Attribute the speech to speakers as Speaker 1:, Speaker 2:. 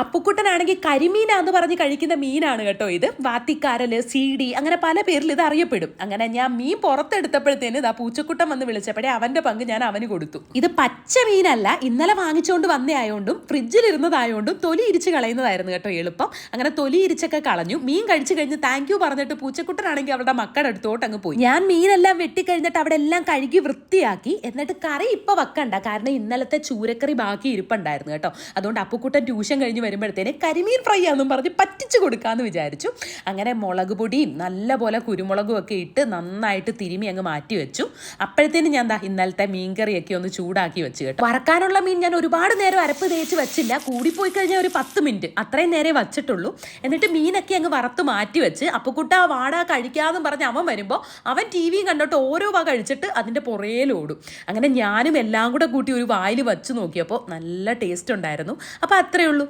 Speaker 1: അപ്പുക്കുട്ടനാണെങ്കിൽ കരിമീനാന്ന് പറഞ്ഞ് കഴിക്കുന്ന മീനാണ് കേട്ടോ ഇത്. വാത്തിക്കാരൽ സി ഡി അങ്ങനെ പല പേരിൽ ഇത് അറിയപ്പെടും. അങ്ങനെ ഞാൻ മീൻ പുറത്തെടുത്തപ്പോഴത്തേന് ഇതാ പൂച്ചക്കുട്ടൻ വന്ന് വിളിച്ചപ്പോഴേ അവന്റെ പങ്ക് ഞാൻ അവന് കൊടുത്തു. ഇത് പച്ച മീനല്ല ഇന്നലെ വാങ്ങിച്ചുകൊണ്ട് വന്നതായോണ്ടും ഫ്രിഡ്ജിലിരുന്നതായോണ്ടും തൊലി ഇരിച്ച് കളയുന്നതായിരുന്നു കേട്ടോ എളുപ്പം. അങ്ങനെ തൊലി ഇരിച്ചൊക്കെ കളഞ്ഞു. മീൻ കഴിച്ചു കഴിഞ്ഞ് താങ്ക് യു പറഞ്ഞിട്ട് പൂച്ചക്കുട്ടനാണെങ്കിൽ അവരുടെ മക്കളുടെ അടുത്തോട്ട് അങ്ങ് പോയി. ഞാൻ മീനെല്ലാം വെട്ടിക്കഴിഞ്ഞിട്ട് അവിടെ എല്ലാം കഴുകി വൃത്തിയാക്കി. എന്നിട്ട് കറി ഇപ്പൊ വെക്കണ്ട. കാരണം ഇന്നലത്തെ ചൂരക്കറി ബാക്കി ഇരിപ്പുണ്ടായിരുന്നു കേട്ടോ. അതുകൊണ്ട് അപ്പുക്കുട്ടൻ ട്യൂഷൻ കഴിഞ്ഞ് വരുമ്പോഴത്തേന് കരിമീൻ ഫ്രൈ ആണെന്നും പറഞ്ഞ് പറ്റിച്ചു കൊടുക്കാമെന്ന് വിചാരിച്ചു. അങ്ങനെ മുളക് പൊടിയും നല്ലപോലെ കുരുമുളകും ഒക്കെ ഇട്ട് നന്നായിട്ട് തിരുമി അങ്ങ് മാറ്റി വെച്ചു. അപ്പോഴത്തേന് ഞാൻ ദാ ഇന്നലത്തെ മീൻകറിയൊക്കെ ഒന്ന് ചൂടാക്കി വെച്ച് കേട്ടോ. വറക്കാനുള്ള മീൻ ഞാൻ ഒരുപാട് നേരം അരപ്പ് തേച്ച് വെച്ചില്ല. കൂടിപ്പോയി കഴിഞ്ഞാൽ ഒരു പത്ത് മിനിറ്റ്. അത്രയും നേരെ വച്ചിട്ടുള്ളൂ. എന്നിട്ട് മീനൊക്കെ അങ്ങ് വറുത്ത് മാറ്റി വെച്ച് അപ്പുക്കുട്ട വാട കഴിക്കാമെന്നും പറഞ്ഞ് അവൻ വരുമ്പോൾ അവൻ ടി വിയും കണ്ടിട്ട് ഓരോ വക കഴിച്ചിട്ട് അതിന്റെ പുറയിലോടും അങ്ങനെ ഞാനും എല്ലാം കൂടെ കൂട്ടി ഒരു വായിൽ വച്ച് നോക്കിയപ്പോൾ നല്ല ടേസ്റ്റ് ഉണ്ടായിരുന്നു. അപ്പോൾ അത്രയേ ഉള്ളൂ.